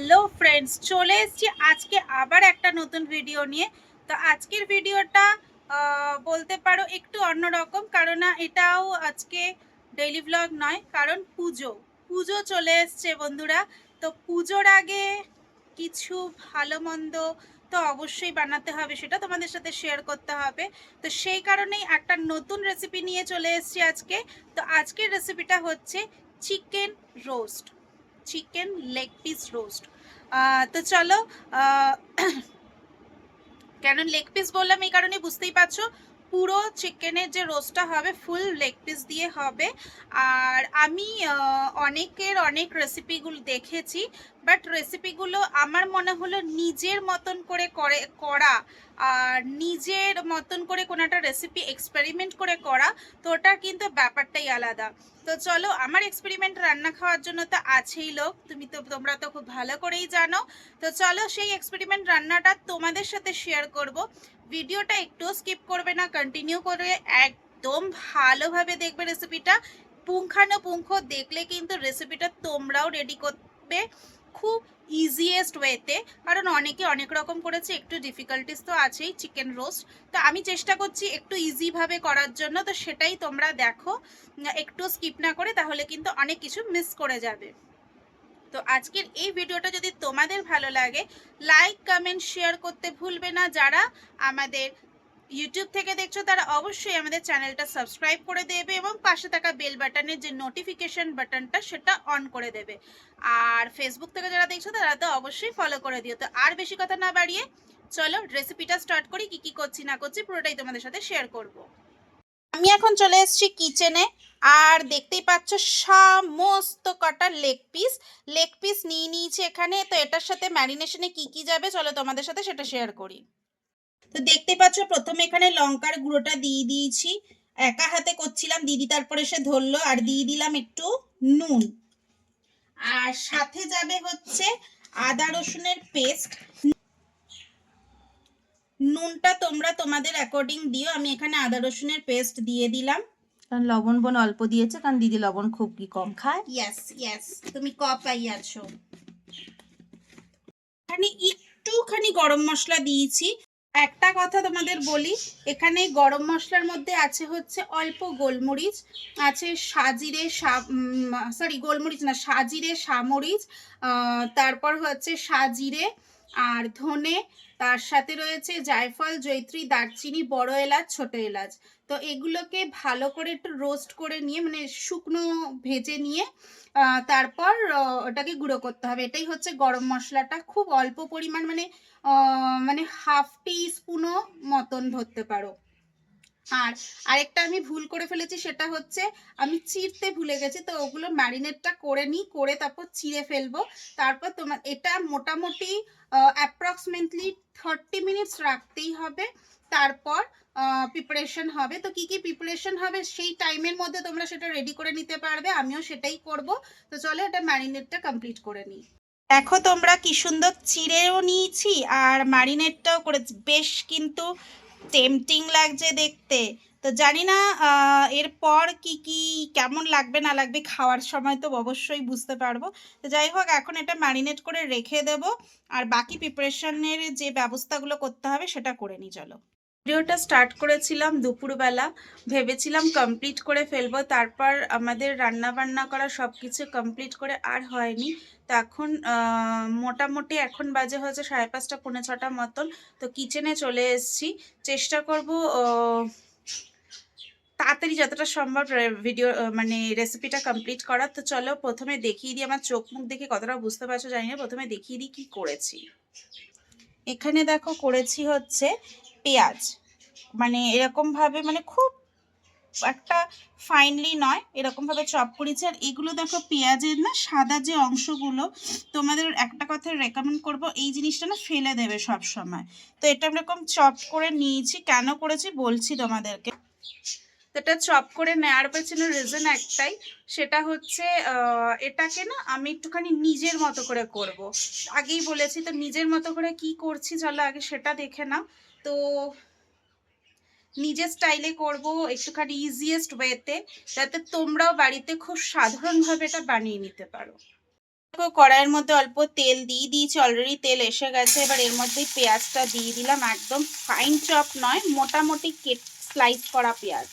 Hello friends, চলে এসেছি আজকে আবার একটা নতুন ভিডিও নিয়ে। তো আজকের ভিডিওটা বলতে পারো একটু অন্যরকম কারণ এটাও আজকে ডেইলি ব্লগ নয়, কারণ পুজো। পুজো চলে এসছে বন্ধুরা। তো পুজোর আগে কিছু ভালো মন্দ তো অবশ্যই বানাতে হবে, সেটা তোমাদের সাথে শেয়ার করতে হবে। তো সেই কারণেই একটা নতুন রেসিপি নিয়ে চলে এসেছি আজকে। তো আজকের রেসিপিটা হচ্ছে chicken roast chicken leg piece roast তো চলো কেন লেগ পিস বললাম এই কারণে বুঝতেই পারছ। পুরো চিকেনের যে রোস্টটা হবে ফুল লেগ পিস দিয়ে হবে। আর আমি অনেকের অনেক রেসিপিগুলো দেখেছি। বাট রেসিপিগুলো আমার মনে হলো নিজের মতন করে করে, করা আর নিজের মতন করে কোনো একটা রেসিপি এক্সপেরিমেন্ট করে করা, তো ওটার কিন্তু ব্যাপারটাই আলাদা। তো চলো, আমার এক্সপেরিমেন্ট রান্না খাওয়ার জন্য তো আছেই লোক, তুমি তো, তোমরা তো খুব ভালো করেই জানো। তো চলো, সেই এক্সপেরিমেন্ট রান্নাটা তোমাদের সাথে শেয়ার করব। ভিডিওটা একটু স্কিপ করবে না কন্টিনিউ করে একদম ভালোভাবে দেখবে রেসিপিটা পুঙ্খানুপুঙ্খ দেখলে কিন্তু রেসিপিটা তোমরাও রেডি করবে। খুব ইজিয়েস্ট ওয়েতে কারণ অনেকে অনেক রকম করেছে, একটু ডিফিকাল্টিস তো আছেই চিকেন রোস্ট তো আমি চেষ্টা করছি একটু ইজিভাবে করার জন্য, তো সেটাই তোমরা দেখো। একটু স্কিপ না করে, তাহলে কিন্তু অনেক কিছু মিস করে যাবে। তো আজকের এই ভিডিওটা যদি তোমাদের ভালো লাগে লাইক কমেন্ট শেয়ার করতে ভুলবে না যারা আমাদের ইউটিউব থেকে দেখছ, তারা অবশ্যই আমাদের চ্যানেলটা সাবস্ক্রাইব করে দেবে এবং পাশে থাকা বেল বাটনের যে নোটিফিকেশন বাটনটা সেটা অন করে দেবে। আর ফেসবুক থেকে যারা দেখছ, তারা তো অবশ্যই ফলো করে দিও। তো আর বেশি কথা না বাড়িয়ে, চলো রেসিপিটা স্টার্ট করি, কি কি করছি, না করছি, পুরোটাই তোমাদের সাথে শেয়ার করব। আমি এখন চলে এসেছি কিচেনে আর দেখতেই পাচ্ছ সমস্ত কটা লেগ পিস লেগ পিস নিয়ে নিয়েছি এখানে, তো এটার সাথে ম্যারিনেশনে কি কি যাবে, চলো তোমাদের সাথে সেটা শেয়ার করি। তো দেখতে পাচ্ছ প্রথমে এখানে লঙ্কার গুঁড়োটা দিয়ে দিয়েছি। একা হাতে করছিলাম দিদি তারপরে সে ধরলো আর দিয়ে দিলাম একটু নুন। আর সাথে যাবে হচ্ছে আদা রসুনের পেস্ট। নুনটা তোমরা তোমাদের অ্যাকর্ডিং দিও আমি এখানে আদা রসুনের পেস্ট দিয়ে দিলাম। কারণ লবণ বোন অল্প দিয়েছে কারণ দিদি লবণ খুব কি কম খায়। ইয়েস ইয়েস তুমি কপাই আছো। এখানে একটুখানি গরম মশলা দিয়েছি। একটা কথা তোমাদের বলি, এখানে গরম মশলার মধ্যে আছে হচ্ছে অল্প গোলমরিচ, আছে সাজিরে সরি গোলমরিচ না, সাজিরে সামরিচ তারপর হচ্ছে সাজিরে আর ধনে, তার সাথে রয়েছে জায়ফল জৈত্রী দারচিনি, বড় এলাচ, ছোট এলাচ। তো এগুলোকে ভালো করে একটু রোস্ট করে নিয়ে মানে শুকনো ভেজে নিয়ে তারপর ওটাকে গুঁড়ো করতে হবে। এটাই হচ্ছে গরম মশলাটা। খুব অল্প পরিমাণ মানে মানে হাফ টি স্পুনও মতন ধরতে পারো। আর আরেকটা আমি ভুল করে ফেলেছি সেটা হচ্ছে আমি চিরতে ভুলে গেছি, তো ওগুলো ম্যারিনেটটা করে নিই, করে তারপর চিড়ে ফেলব। তারপর তোমার এটা মোটামুটি অ্যাপ্রক্সিমেটলি থার্টি মিনিটস রাখতেই হবে। তারপর প্রিপারেশন হবে। তো কি কি প্রিপারেশন হবে সেই টাইমের মধ্যে তোমরা সেটা রেডি করে নিতে পারবে, আমিও সেটাই করব। তো চলো এটা ম্যারিনেটটা কমপ্লিট করে নিই। দেখো তোমরা কি সুন্দর চিড়েও নিয়েছি, আর ম্যারিনেটটাও করেছি। বেশ কিন্তু টেম্পটিং লাগছে দেখতে। তো জানি না এরপর কি কি, কেমন লাগবে, না লাগবে খাওয়ার সময় তো অবশ্যই বুঝতে পারব। তো যাই হোক, এখন এটা ম্যারিনেট করে রেখে দেব। আর বাকি প্রিপারেশনের যে ব্যবস্থাগুলো করতে হবে সেটা করে নিই, চলো। ভিডিওটা স্টার্ট করেছিলাম দুপুরবেলা। ভেবেছিলাম কমপ্লিট করে ফেলব, তারপর আমাদের রান্না বান্না করা সব কিছু কমপ্লিট করে আর হয়নি। তো এখন মোটামুটি এখন বাজে হয়েছে সাড়ে পাঁচটা, পৌনে ছটা মতন। তো কিচেনে চলে এসেছি। চেষ্টা করব তাড়াতাড়ি যতটা সম্ভব ভিডিও মানে রেসিপিটা কমপ্লিট করার। তো চলো প্রথমে দেখিয়ে দিই, আমার চোখ মুখ দেখে কতটা বুঝতে পারছ জানি না। প্রথমে দেখিয়ে দিই কী করেছি। এখানে দেখো করেছি হচ্ছে পেঁয়াজ। মানে এরকমভাবে মানে খুব একটা ফাইনলি নয়, এরকমভাবে চপ করেছি। আর এগুলো দেখো পেঁয়াজের না সাদা যে অংশগুলো, তোমাদের একটা কথা রেকমেন্ড করব, এই জিনিসটা না ফেলে দেবে সব সময় তো এটা এরকম চপ করে নিয়েছি, কেন করেছি বলছি তোমাদেরকে। এটা চপ করে নেওয়ার পেছনে রিজন একটাই, সেটা হচ্ছে এটাকে না আমি একটুখানি নিজের মতো করে করব। আগেই বলেছি তো নিজের মতো করে কি করছি চলো আগে সেটা দেখে নাও। তো নিজের স্টাইলে করব একটুখানি ইজিয়েস্ট ওয়েতে যাতে তোমরাও বাড়িতে খুব সাধারণভাবে এটা বানিয়ে নিতে পারো। কড়াইয়ের মধ্যে অল্প তেল দিয়ে দিয়েছি অলরেডি তেল এসে গেছে, এবার এর মধ্যে পেঁয়াজটা দিয়ে দিলাম, একদম ফাইন চপ নয়, মোটামুটি কেট স্লাইস করা পেঁয়াজ।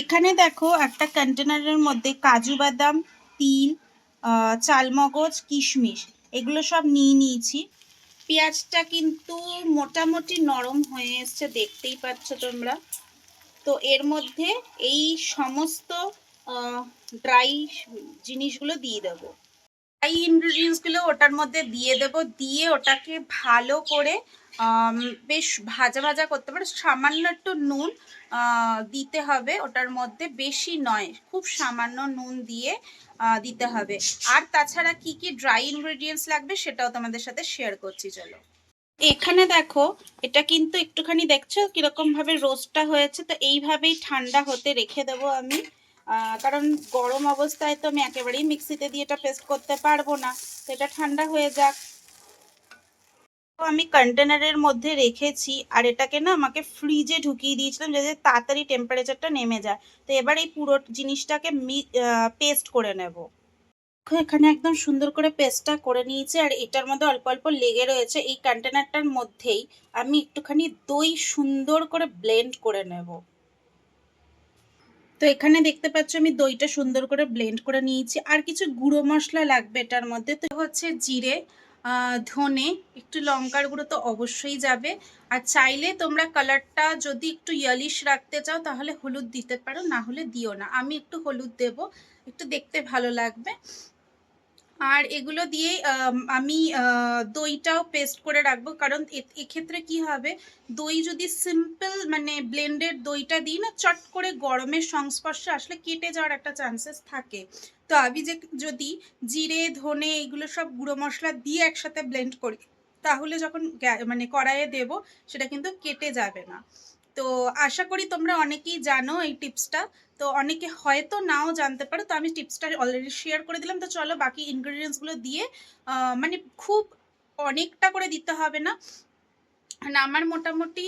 এখানে দেখো, একটা কন্টেনারের মধ্যে কাজু বাদাম, তিল চালমগজ, কিশমিশ, এগুলো সব নিয়ে নিয়েছি। পেঁয়াজটা কিন্তু মোটামুটি নরম হয়ে এসছে, দেখতেই পাচ্ছ তোমরা। তো এর মধ্যে এই সমস্ত ড্রাই জিনিসগুলো দিয়ে দেবো। ড্রাই ইনগ্রিডিয়েন্টসগুলো ওটার মধ্যে দিয়ে দেব। দিয়ে ওটাকে ভালো করে বেশ ভাজা ভাজা করতে পারো। সামান্য একটু নুন দিতে হবে ওটার মধ্যে। বেশি নয়, খুব সামান্য নুন দিয়ে দিতে হবে। আর তাছাড়া কি কি ড্রাই ইনগ্রেডিয়েন্টস লাগবে সেটাও তোমাদের সাথে শেয়ার করছি, চলো। এখানে দেখো, এটা কিন্তু একটুখানি দেখছ কীরকম ভাবে রোস্টটা হয়েছে? তো এইভাবেই ঠান্ডা হতে রেখে দেবো আমি। কারণ গরম অবস্থায় তো আমি একেবারেই মিক্সিতে দিয়ে এটা পেস্ট করতে পারব না। তো এটা ঠান্ডা হয়ে যাক। আমি কন্টেনারের মধ্যে রেখেছি আর এটাকে না আমাকে ফ্রিজে ঢুকিয়ে দিয়েছিলাম যাতে তাড়াতাড়ি টেম্পারেচারটা নেমে যায়। তো এবার এই পুরো জিনিসটাকে পেস্ট করে নেব। এখানে একদম সুন্দর করে পেস্টটা করে নিয়েছি আর এটার মধ্যে অল্প অল্প লেগে রয়েছে এই কন্টেনারটার মধ্যেই। আমি একটুখানি দই সুন্দর করে ব্লেন্ড করে নেব। তো এখানে দেখতে পাচ্ছ আমি দইটা সুন্দর করে ব্লেন্ড করে নিয়েছি। আর কিছু গুঁড়ো মশলা লাগবে এটার মধ্যে। তো হচ্ছে জিরে ধনে, একটু লঙ্কার গুঁড়ো তো অবশ্যই যাবে। আর চাইলে তোমরা কালারটা যদি একটু ইয়ালিশ রাখতে চাও, তাহলে হলুদ দিতে পারো, না হলে দিও না। আমি একটু হলুদ দেব, একটু দেখতে ভালো লাগবে। আর এগুলো দিয়ে, আমি দইটাও পেস্ট করে রাখব। কারণ এক্ষেত্রে কি হবে, দই যদি সিম্পল মানে ব্লেন্ডেড দইটা দিই না, চট করে গরমের সংস্পর্শে আসলে কেটে যাওয়ার একটা চান্সেস থাকে। তো আমি যে, যদি জিরে, ধনে এগুলো সব গুঁড়ো মশলা দিয়ে একসাথে ব্লেন্ড করি, তাহলে যখন মানে কড়াইয়ে দেব, সেটা কিন্তু কেটে যাবে না। তো আশা করি তোমরা অনেকেই জানো এই টিপসটা। তো অনেকে হয়তো নাও জানতে পারো, তো আমি টিপসটা অলরেডি শেয়ার করে দিলাম। তো চলো বাকি ইনগ্রিডিয়েন্টসগুলো দিয়ে মানে খুব অনেকটা করে দিতে হবে না। আর আমার মোটামুটি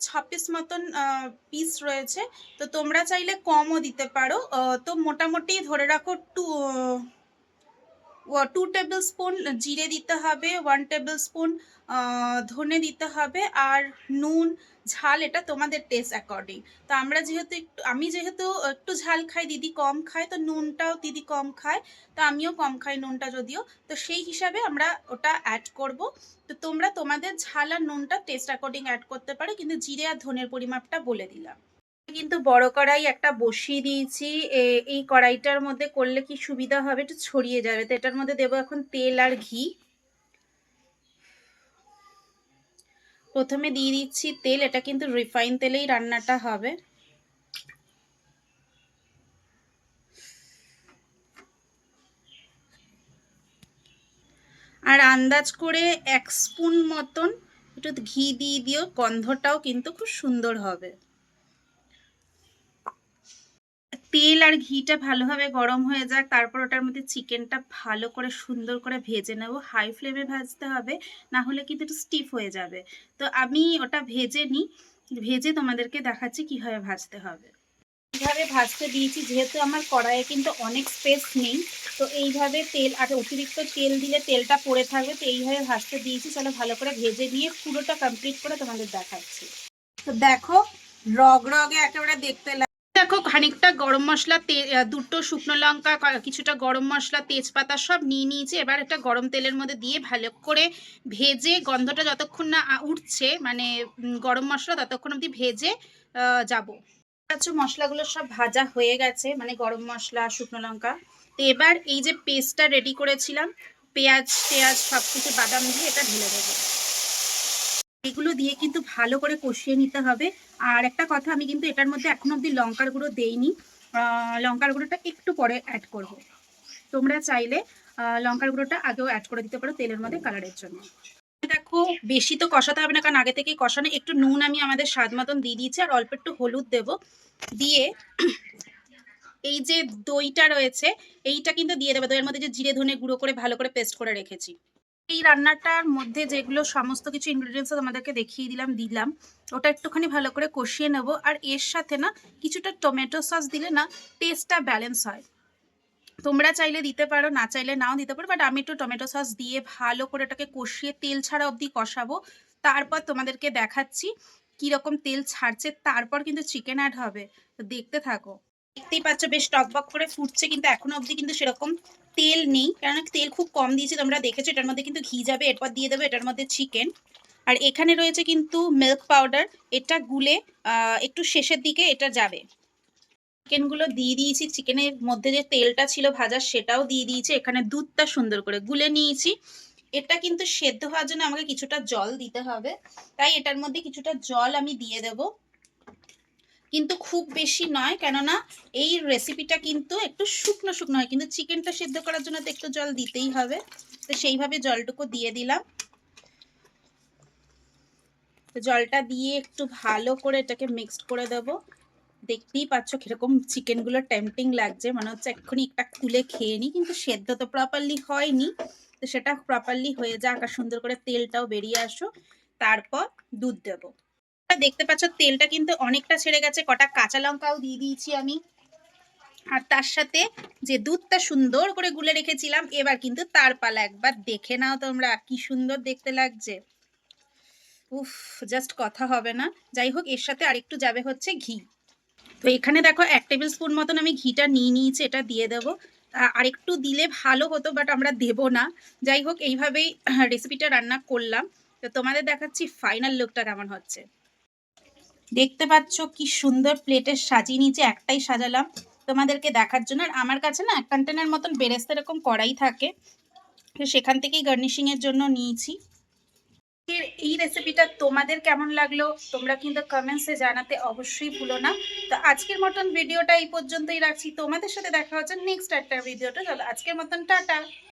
ছ পিস মতন পিস রয়েছে। তো তোমরা চাইলে কমও দিতে পারো। তো মোটামুটি ধরে রাখো টু টু টেবিল স্পুন জিরে দিতে হবে ওয়ান টেবিল স্পুন ধনে দিতে হবে আর নুন, ঝাল এটা তোমাদের টেস্ট অ্যাকর্ডিং তো আমরা যেহেতু একটু, আমি যেহেতু একটু ঝাল খাই, দিদি কম খায়, তো নুনটাও দিদি কম খায়, তো আমিও কম খাই নুনটা যদিও, তো সেই হিসাবে আমরা ওটা অ্যাড করব। তো তোমরা তোমাদের ঝাল আর নুনটা টেস্ট অ্যাকর্ডিং অ্যাড করতে পারো, কিন্তু জিরে আর ধনের পরিমাপটা বলে দিলাম। কিন্তু বড় কড়াই একটা বসিয়ে দিয়েছি। এই কড়াইটার মধ্যে করলে কি সুবিধা হবে? একটু ছড়িয়ে যাবে। তো এটার মধ্যে দেবো এখন তেল আর ঘি। প্রথমে দিয়ে দিচ্ছি তেল। এটা কিন্তু রিফাইন তেলেই রান্নাটা হবে। আর আন্দাজ করে এক স্পুন মতন একটু ঘি দিয়ে দিও। গন্ধটাও কিন্তু খুব সুন্দর হবে। তেল আর ঘিটা ভালোভাবে গরম হয়ে যাক, তারপর ওটার মধ্যে চিকেনটা ভালো করে সুন্দর করে ভেজে নেব। হাই ফ্লেমে ভাজতে হবে, না হলে কিন্তু একটু স্টিফ হয়ে যাবে। তো আমি ওটা ভেজে নিই, ভেজে তোমাদেরকে দেখাচ্ছি কীভাবে ভাজতে হবে। এইভাবে ভাজতে দিয়েছি, যেহেতু আমার কড়াইয়ে কিন্তু অনেক স্পেস নেই, তো এইভাবে তেল, আর অতিরিক্ত তেল দিলে তেলটা পড়ে থাকবে, তো এইভাবে ভাজতে দিয়েছি। চলো ভালো করে ভেজে নিয়ে পুরোটা কমপ্লিট করে তোমাদের দেখাচ্ছি। তো দেখো, রগ রগে একেবারে দেখতে দেখো খানিকটা গরম মশলা দুটো শুকনো লঙ্কা কিছুটা গরম মশলা তেজপাতা সব নিয়ে নিয়েছি। এবার একটা গরম তেলের মধ্যে দিয়ে ভালো করে ভেজে গন্ধটা যতক্ষণ না উঠছে মানে গরম মশলা ততক্ষণ অবধি ভেজে আহ, যাব। আচ্ছা মশলাগুলো সব ভাজা হয়ে গেছে মানে গরম মশলা শুকনো লঙ্কা। তো এবার এই যে পেস্টটা রেডি করেছিলাম পেঁয়াজ পেঁয়াজ সব কিছু বাদাম দিয়ে এটা ঢেলে দেবো। এগুলো দিয়ে কিন্তু ভালো করে কষিয়ে নিতে হবে। আর একটা কথা, আমি কিন্তু এটার মধ্যে এখনও অবধি লঙ্কার গুঁড়ো দেইনি। লঙ্কার গুঁড়োটা একটু পরে অ্যাড করব। তোমরা চাইলে লঙ্কার গুঁড়োটা আগেও অ্যাড করে দিতে পারো তেলের মধ্যে কালারের জন্য। দেখো, বেশি তো কষাতে হবে না, কারণ আগে থেকেই কষানো। একটু নুন আমি আমাদের স্বাদ মতন দিয়ে দিয়েছি, আর অল্প একটু হলুদ দেব। দিয়ে এই যে দইটা রয়েছে, এইটা কিন্তু দিয়ে দেবে। দইয়ের মধ্যে যে জিরে ধনে গুঁড়ো করে ভালো করে পেস্ট করে রেখেছি। এই রান্নাটার মধ্যে যেগুলো সমস্ত কিছু ইনগ্রিডিয়েন্টস তোমাদেরকে দেখিয়ে দিলাম দিলাম, ওটা একটুখানি ভালো করে কষিয়ে নেব। আর এর সাথে না কিছুটা টমেটো সস দিলে না টেস্টটা ব্যালেন্স হয়। তোমরা চাইলে দিতে পারো, না চাইলে নাও দিতে পারো বাট আমি একটু টমেটো সস দিয়ে ভালো করে ওটাকে কষিয়ে তেল ছাড়া অবধি কষাবো। তারপর তোমাদেরকে দেখাচ্ছি কীরকম তেল ছাড়ছে, তারপর কিন্তু চিকেন অ্যাড হবে। তো দেখতে থাকো। দেখতেই পাচ্ছ বেশ টকবক করে ফুটছে, কিন্তু এখনও অবধি কিন্তু সেরকম তেল নেই। কারণ তেল খুব কম দিয়েছি, তোমরা দেখেছ, এটার মধ্যে কিন্তু ঘি যাবে, এরপর দিয়ে দেবো এটার মধ্যে চিকেন আর এখানে রয়েছে কিন্তু মিল্ক পাউডার এটা গুলে একটু শেষের দিকে এটা যাবে। চিকেনগুলো দিয়ে দিয়েছি চিকেনের মধ্যে যে তেলটা ছিল ভাজার সেটাও দিয়ে দিয়েছি, এখানে দুধটা সুন্দর করে গুলে নিয়েছি। এটা কিন্তু সেদ্ধ হওয়ার জন্য আমাকে কিছুটা জল দিতে হবে, তাই এটার মধ্যে কিছুটা জল আমি দিয়ে দেব। কিন্তু খুব বেশি নয়, কেননা এই রেসিপিটা কিন্তু একটু শুকনো শুকনো হয়। কিন্তু চিকেনটা সেদ্ধ করার জন্য তো একটু জল দিতেই হবে। তো সেইভাবে জলটুকু দিয়ে দিলাম। তো জলটা দিয়ে একটু ভালো করে এটাকে মিক্সড করে দেবো। দেখতেই পাচ্ছ কীরকম চিকেনগুলো টেম্পটিং লাগছে। মনে হচ্ছে এক্ষুনি একটা খুলে খেয়ে নিই, কিন্তু সেদ্ধ তো প্রপারলি হয়নি। তো সেটা প্রপারলি হয়ে যাক আর সুন্দর করে তেলটাও বেরিয়ে আসো তারপর দুধ দেবো। দেখতে পাচ্ছ, তেলটা কিন্তু অনেকটা ছেড়ে গেছে। কটা কাঁচা লঙ্কাও দিয়ে দিয়েছি আমি। আর তার সাথে যে দুধটা সুন্দর করে গুলে রেখেছিলাম, এবার কিন্তু তার পালা একবার দেখে নাও তোমরা, কি সুন্দর দেখতে লাগছে। উফ জাস্ট কথা হবে না। যাই হোক, এর সাথে আরেকটু যাবে হচ্ছে ঘি। তো এখানে দেখো, এক টেবিল স্পুন মতন আমি ঘিটা নিয়ে নিয়েছি, এটা দিয়ে দেবো। আরেকটু দিলে ভালো হতো বাট আমরা দেব না। যাই হোক, এইভাবেই রেসিপিটা রান্না করলাম। তো তোমাদের দেখাচ্ছি ফাইনাল লুকটা কেমন হচ্ছে। দেখতে পাচ্ছ কি সুন্দর প্লেটে সাজিয়ে নিয়েছি একটাই সাজালাম। তোমাদেরকে দেখার জন্য। আর আমার কাছে না কন্টেনার মতন বেরেস্তা এরকম কড়াই থাকে। তো সেখান থেকেই গার্নিশিংয়ের জন্য নিয়েছি। এই রেসিপিটা তোমাদের কেমন লাগল? তোমরা কিন্তু কমেন্টসে জানাতে অবশ্যই ভুলো না। তো আজকের মতন ভিডিওটা এই পর্যন্তই রাখছি। তোমাদের সাথে দেখা হচ্ছে নেক্সট একটা ভিডিওটা চলো, আজকের মতন টাটা।